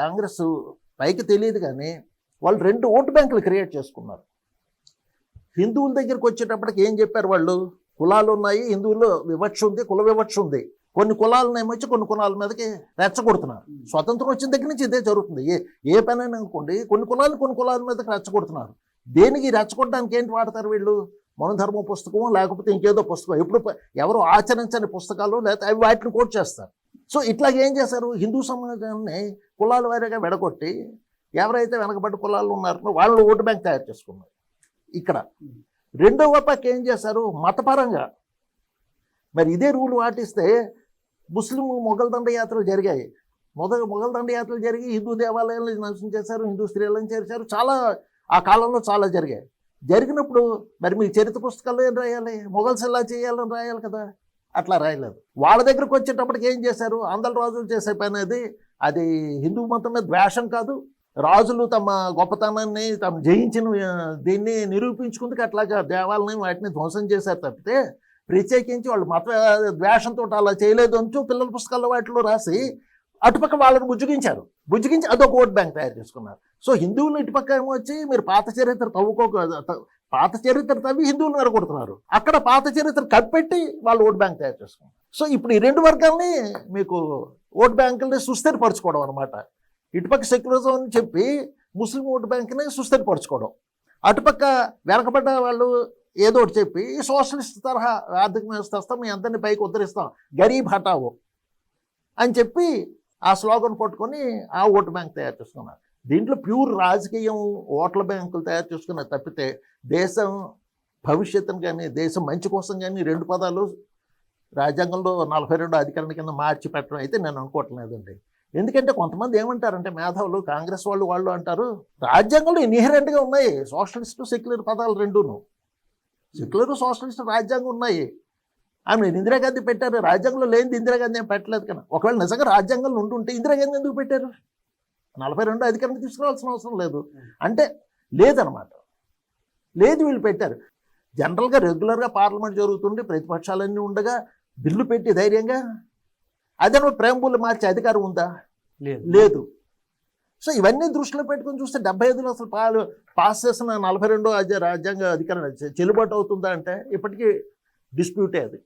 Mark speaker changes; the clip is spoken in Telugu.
Speaker 1: కాంగ్రెస్ పైకి తెలియదు కానీ వాళ్ళు రెండు ఓటు బ్యాంకులు క్రియేట్ చేసుకున్నారు. హిందువుల దగ్గరికి వచ్చేటప్పటికి ఏం చెప్పారు వాళ్ళు? కులాలు ఉన్నాయి హిందువుల్లో వివక్ష ఉంది కుల వివక్ష ఉంది. కొన్ని కులాలను ఏమొచ్చి కొన్ని కులాల మీదకి రెచ్చగొడుతున్నారు. స్వతంత్రం వచ్చిన దగ్గర నుంచి ఇదే జరుగుతుంది. ఏ ఏ పనైనా అనుకోండి కొన్ని కులాలు కొన్ని కులాల మీదకి రెచ్చగొడుతున్నారు. దేనికి రెచ్చగొట్టడానికి ఏంటి వాడతారు వీళ్ళు? మనధర్మ పుస్తకం లేకపోతే ఇంకేదో పుస్తకం ఎప్పుడు ఎవరు ఆచరించని పుస్తకాలు లేకపోతే అవి వాటిని కోట్ చేస్తారు. సో ఇట్లా ఏం చేశారు? హిందూ సమాజాన్ని కులాల వారీగా విడగొట్టి ఎవరైతే వెనకబడ్డ కులాలు ఉన్నారో వాళ్ళు ఓటు బ్యాంక్ తయారు చేసుకున్నారు. ఇక్కడ రెండవ పక్క ఏం చేశారు? మతపరంగా. మరి ఇదే రూల్ పాటిస్తే ముస్లిం మొఘల్ దండయాత్రలు జరిగాయి. మొదటి మొఘల్ దండయాత్రలు జరిగి హిందూ దేవాలయాలను నాశనం చేశారు హిందూ స్త్రీలను చేర్చారు. చాలా ఆ కాలంలో చాలా జరిగాయి. జరిగినప్పుడు మరి మీ చరిత్ర పుస్తకాల్లో ఏం రాయాలి? మొఘల్స్ ఎలా చేయాలని రాయాలి కదా? అట్లా రాయలేదు. వాళ్ళ దగ్గరకు వచ్చేటప్పటికి ఏం చేశారు? అందరు రాజులు చేసే పని అది. అది హిందూ మతం మీద ద్వేషం కాదు. రాజులు తమ గొప్పతనాన్ని తమ జయించిన దీన్ని నిరూపించుకుందుకు అట్లాగా దేవాలని వాటిని ధ్వంసం చేశారు తప్పితే ప్రత్యేకించి వాళ్ళు మత ద్వేషంతో అలా చేయలేదు అంటూ పిల్లల పుస్తకాల్లో వాటిలో రాసి అటుపక్క వాళ్ళని బుజ్జగించారు. బుజ్జగించి అదొక ఓట్ బ్యాంక్ తయారు చేసుకున్నారు. సో హిందువులు ఇటుపక్క ఏమో వచ్చి మీరు పాత చరిత్ర తవ్వుకోక పాత చరిత్ర తవ్వి హిందువులు నరగొడుతున్నారు అక్కడ పాత చరిత్ర కప్పెట్టి వాళ్ళు ఓట్ బ్యాంక్ తయారు చేసుకున్నారు. సో ఇప్పుడు ఈ రెండు వర్గాల్ని మీకు ఓట్ బ్యాంకుల్ని సుస్థిరపరచుకోవడం అనమాట ఇటుపక్క సెక్యులరిజం అని చెప్పి ముస్లిం ఓటు బ్యాంక్ని సుస్థిరపరచుకోవడం. అటుపక్క వెనకబడ్డ వాళ్ళు ఏదో ఒకటి చెప్పి సోషలిస్ట్ తరహా ఆర్థిక వ్యవస్థ వస్తాం మీ అందరినీ పైకి ఉద్ధరిస్తాం. గరీబ్ హటావో అని చెప్పి ఆ స్లోగన్ పట్టుకొని ఆ ఓటు బ్యాంక్ తయారు చేసుకున్నారు. దీంట్లో ప్యూర్ రాజకీయం ఓట్ల బ్యాంకులు తయారు చేసుకున్న తప్పితే దేశం భవిష్యత్తును కానీ దేశం మంచి కోసం కానీ రెండు పదాలు రాజ్యాంగంలో నలభై రెండు అధికరణ కింద మార్చి పెట్టడం అయితే నేను అనుకోవట్లేదండి. ఎందుకంటే కొంతమంది ఏమంటారంటే మేధావులు కాంగ్రెస్ వాళ్ళు వాళ్ళు అంటారు రాజ్యాంగంలో ఇన్హెరెంట్గా ఉన్నాయి. సోషలిస్టు సెక్యులర్ పదాలు రెండును. సెక్యులర్ సోషలిస్టు రాజ్యాంగం ఉన్నాయి. ఆమె ఇందిరాగాంధీ పెట్టారు. రాజ్యాంగంలో లేనిది ఇందిరాగాంధీ ఏం పెట్టలేదు కదా. ఒకవేళ నిజంగా రాజ్యాంగంలో ఉండి ఉంటే ఇందిరాగాంధీ ఎందుకు పెట్టారు? నలభై రెండు అధికారం తీసుకురావాల్సిన అవసరం లేదు. అంటే లేదనమాట లేదు వీళ్ళు పెట్టారు. జనరల్గా రెగ్యులర్గా పార్లమెంట్ జరుగుతుంటే ప్రతిపక్షాలన్నీ ఉండగా బిల్లు పెట్టి ధైర్యంగా అదే ప్రేమబుల్ మార్చే అధికారం ఉందా?
Speaker 2: లేదు.
Speaker 1: లేదు. సో ఇవన్నీ దృష్టిలో పెట్టుకొని చూస్తే డెబ్బై ఐదులో అసలు పాలు పాస్ చేసిన నలభై రెండో రాజ్యాంగ అధికారం చెల్లుబాటు అవుతుందా అంటే ఇప్పటికీ డిస్ప్యూటే అది.